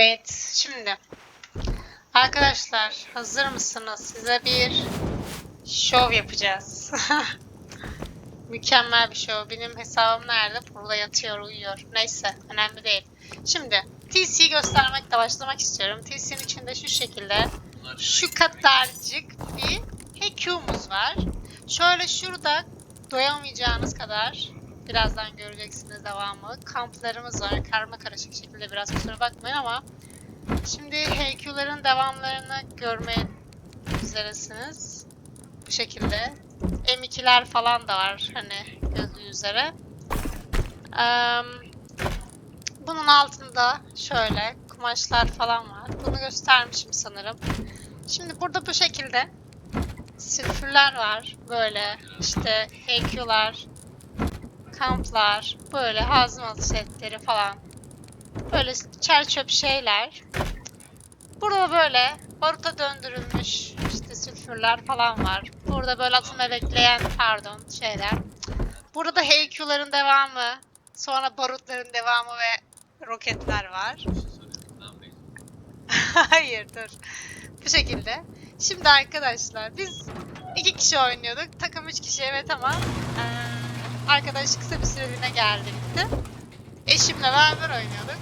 Evet, şimdi arkadaşlar hazır mısınız? Size bir şov yapacağız. Mükemmel bir şov. Benim hesabım nerede? Burada yatıyor, uyuyor. Neyse, önemli değil. Şimdi TC'yi göstermekle başlamak istiyorum. TC'nin içinde şu şekilde şu kadarcık bir HQ'muz var. Şöyle şurada doyamayacağınız kadar birazdan göreceksiniz devamı. Kamplarımız var. Karma karışık şekilde biraz kusura bakmayın ama şimdi HQ'ların devamlarını görmeye üzeresiniz. Bu şekilde. M2'ler falan da var hani gördüğünüz üzere. Eee, bunun altında şöyle kumaşlar falan var. Bunu göstermişim sanırım. Şimdi burada bu şekilde sülfürler var. Böyle işte HQ'lar, kamplar, böyle hazmat setleri falan. Böyle çer çöp şeyler. Burada böyle baruta döndürülmüş işte sülfürler falan var. Burada böyle atılma bekleyen pardon şeyler. Burada HQ'ların devamı, sonra barutların devamı ve roketler var. Hayır dur. Bu şekilde. Şimdi arkadaşlar biz iki kişi oynuyorduk. Takım üç kişi evet ama eee, arkadaş kısa bir süreliğine geldi gitti. Eşimle beraber oynuyorduk.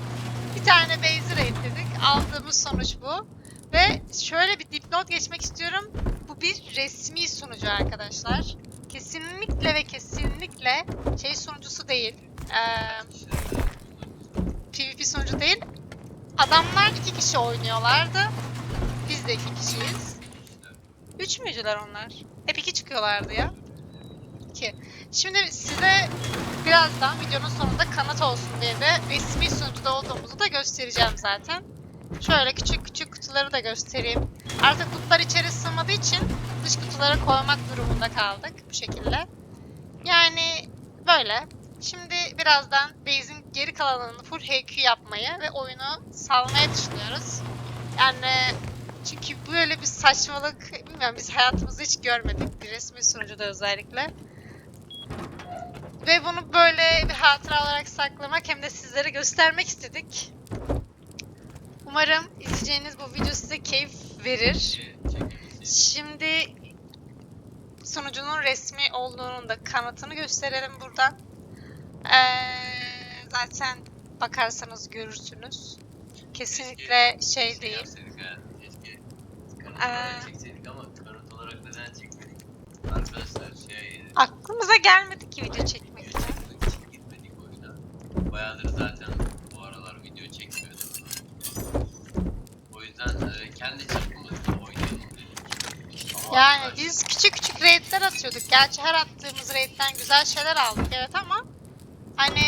Bir tane base'i raidledik. Aldığımız sonuç bu. Ve şöyle bir dipnot geçmek istiyorum. Bu bir resmi sunucu arkadaşlar. Kesinlikle ve kesinlikle şey sunucusu değil. Eee PvP sunucu değil. Adamlar iki kişi oynuyorlardı. Biz de iki kişiyiz. Üç müydüler onlar? Hep iki çıkıyorlardı ya. İki. Şimdi size birazdan videonun sonunda kanıt olsun diye de resmi sunucuda olduğumuzu da göstereceğim zaten. Şöyle küçük küçük kutuları da göstereyim. Artık kutular içeri sığmadığı için dış kutulara koymak durumunda kaldık bu şekilde. Yani böyle. Şimdi birazdan base'in geri kalanını full HQ yapmayı ve oyunu salmaya düşünüyoruz. Yani çünkü böyle bir saçmalık bilmiyorum biz hayatımızda hiç görmedik bir resmi sunucuda özellikle. Ve bunu böyle bir hatıra olarak saklamak hem de sizlere göstermek istedik. Umarım izleyeceğiniz bu video size keyif verir. Şimdi sunucunun resmi olduğunun da kanıtını gösterelim buradan. Ee, zaten bakarsanız görürsünüz. Kesinlikle şey değil. Keşke kanıt Ee. olarak çekseydik ama kanıt olarak neden çekmedik? Arkadaşlar şey... Aklımıza gelmedi ki video çekmek için gitmedik o yüzden. Bayağıdır zaten bu aralar video çekmiyordum. O yüzden e, kendi çapımızda oynayalım dedik. Ama Yani arkadaşlar- biz küçük küçük raidler atıyorduk. Gerçi her attığımız raidden güzel şeyler aldık evet ama hani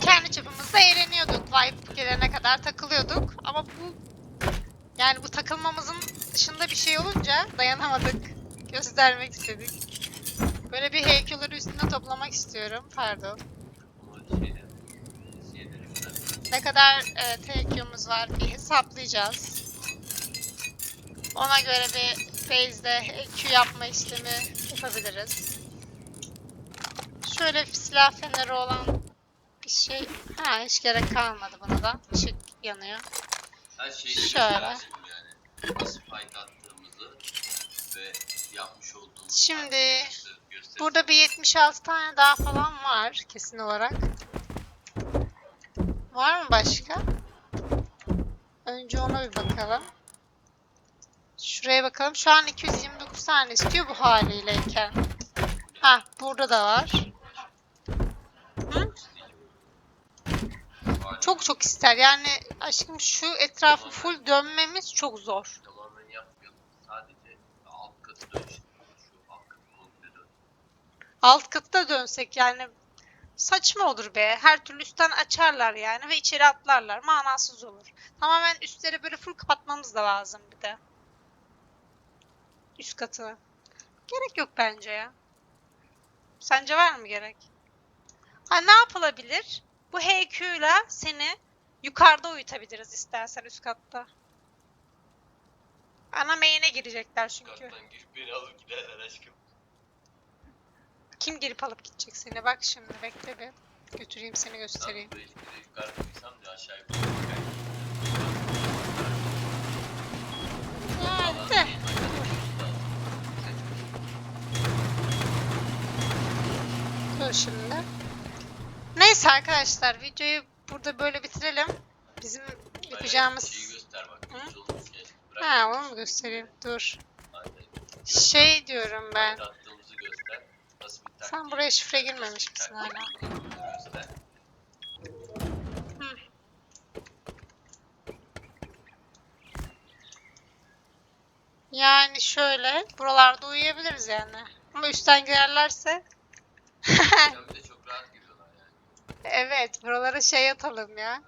kendi çapımızda eğleniyorduk. Vibe gelene kadar takılıyorduk. Ama bu yani bu takılmamızın dışında bir şey olunca dayanamadık. Göstermek istedik. Böyle bir heykelleri üstünde toplamak istiyorum. Pardon. Ama şeyden- şeyden yüzden- Ne kadar e, TQ'muz var bir hesaplayacağız. Ona göre bir base'de Q yapma işlemi yapabiliriz. Şöyle silah feneri olan bir şey. Ha hiç gerek kalmadı buna da. Işık yanıyor. Her şeyi Şöyle. göstersin yani. Nasıl fight attığımızı ve yapmış olduğumuz Şimdi. Burada bir 76 tane daha falan var kesin olarak. Var mı başka? Önce ona bir bakalım. Şuraya bakalım. Şu an 229 tane istiyor bu haliyleyken. Ha, burada da var. Hı? Çok çok ister. Yani aşkım şu etrafı full dönmemiz çok zor. Alt katta dönsek yani saçma olur be. Her türlü üstten açarlar yani ve içeri atlarlar. Manasız olur. Tamamen üstleri böyle full kapatmamız da lazım bir de. Üst katını. Gerek yok bence ya. Sence var mı gerek? Ha ne yapılabilir? Bu HQ ile seni yukarıda uyutabiliriz istersen üst katta. Ana main'e girecekler çünkü. Kattan girip beni alıp giderler aşkım. Kim gelip alıp gidecek seni? Bak şimdi bekle bir. Götüreyim seni göstereyim. burayı burayı yukarı koysam da aşağı yukarı Ya de. Dur şimdi. Neyse arkadaşlar videoyu burada böyle bitirelim. Bizim yapacağımız... Ha onu mu göstereyim? Dur. Şey diyorum ben. Attığımızı göster. Nasıl bir taktik? Sen buraya şifre girmemiş misin hala? Hı. Yani şöyle buralarda uyuyabiliriz yani. Ama üstten girerlerse Sen bir de çok rahat giriyorlar yani. evet buralara şey atalım ya.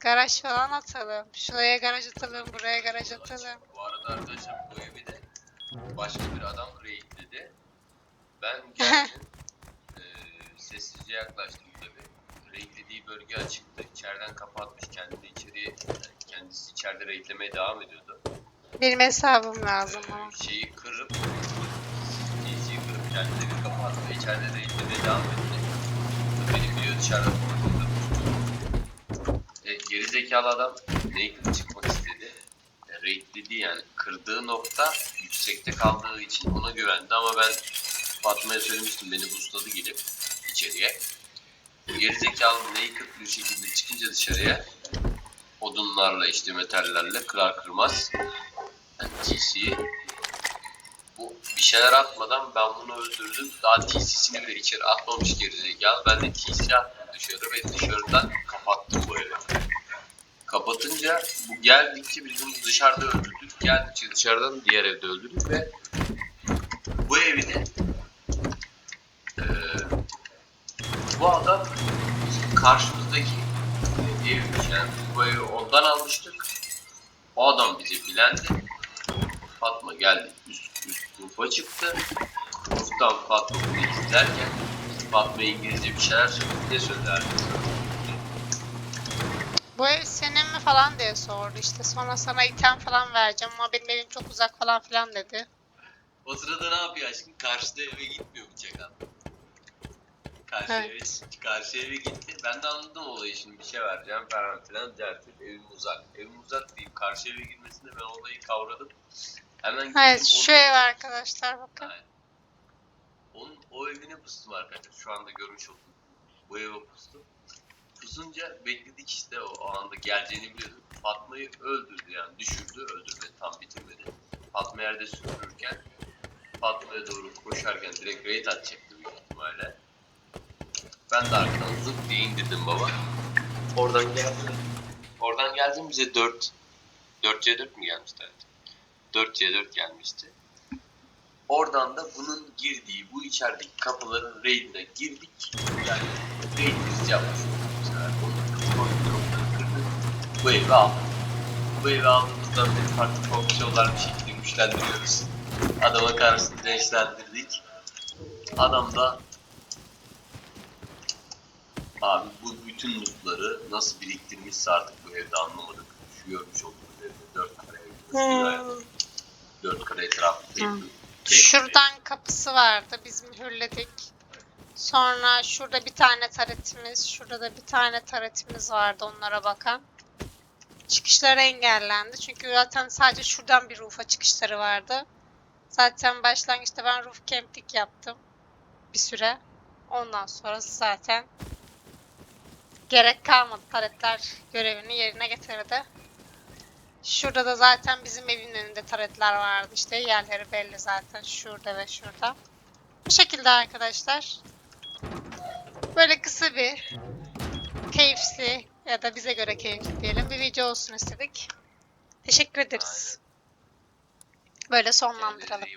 Garaj falan atalım. Şuraya garaj atalım, buraya garaj atalım. Bu arada arkadaşlar bu evi de başka bir adam raidledi. Ben geldim. eee sessizce yaklaştım tabii. Raidlediği bölge açıktı. İçeriden kapatmış. Kendini içeriye kendisi içeride raidlemeye devam ediyordu. Benim hesabım lazım ama. Eee, şeyi kırıp DC'yi kırıp kendine bir kapattı içeride raidlemeye devam etti. Benim biliyor dışarıda konuşuyordu. E, geri zekalı adam naked çıkmak istedi. E, raidledi yani. Kırdığı nokta yüksekte kaldığı için ona güvendi ama ben Fatma'ya söylemiştim beni boostladı gelip içeriye. Geri zekalı naked bir şekilde çıkınca dışarıya odunlarla işte metallerle kırar kırmaz yani TC'yi bu bir şeyler atmadan ben bunu öldürdüm. Daha TC'sini bile içeri atmamış gerizekalı. Ben de TC attım dışarı ve dışarıdan kapattım bu evi. Kapatınca bu geldikçe biz bunu dışarıda öldürdük. Geldikçe dışarıdan diğer evde öldürdük ve bu evi de bu adam karşımızdaki evmiş. Yani evi ondan almıştık. O adam bizi bilendi. Fatma geldi üst üst rufa çıktı. Ruftan Fatma bunu izlerken Fatma İngilizce bir şeyler söyledi. Ne söyledi Bu ev senin mi falan diye sordu işte. Sonra sana item falan vereceğim ama benim evim çok uzak falan filan dedi. O sırada ne yapıyor aşkım? Karşıda eve gitmiyor mu Çakal? Karşı Evet. eve, karşı eve gitti. Ben de anladım olayı şimdi bir şey vereceğim falan filan derdi. Evim uzak. Evim uzak deyip karşı eve girmesinde ben olayı kavradım. Hemen gittim. Şu ev arkadaşlar bakın. Onun o evine pustum arkadaşlar. Şu anda görmüş oldum. Bu eve pustum. Pusunca bekledik işte o, o anda geleceğini biliyorduk. Fatma'yı öldürdü yani düşürdü. Öldürmedi tam bitirmedi. Fatma yerde süpürürken Fatma'ya doğru koşarken direkt raid atacaktı büyük ihtimalle. Ben de arkadan zıp diye indirdim baba. Oradan geldi. Oradan geldim bize 4 4C4 mü gelmişti evet. 4C4 gelmişti. Oradan da bunun girdiği bu içerideki kapıların raidine girdik. Yani raidimizi yapmış olduk bu sefer. Onu koyduk, onları kırdık. Bu evi aldık. Bu evi aldığımızdan beri farklı fonksiyonlar bir şekilde güçlendiriyoruz. Adama karşı gençlendirdik. Adam da Abi bu bütün lootları nasıl biriktirmişse artık bu evde anlamadık. Şu görmüş olduğunuz evde 4 kare ev. Hmm. 4 kare etrafı tek Hı. bir- tek Şuradan kapısı vardı. Biz mühürledik. Sonra şurada bir tane taretimiz, şurada da bir tane taretimiz vardı onlara bakan. Çıkışları engellendi. Çünkü zaten sadece şuradan bir rufa çıkışları vardı. Zaten başlangıçta ben roof camping yaptım. Bir süre. Ondan sonrası zaten gerek kalmadı. Taretler görevini yerine getirdi. Şurada da zaten bizim evin önünde taretler vardı. İşte yerleri belli zaten. Şurada ve şurada. Bu şekilde arkadaşlar. Böyle kısa bir keyifli ya da bize göre keyifli diyelim bir video olsun istedik. Teşekkür ederiz. Böyle sonlandıralım.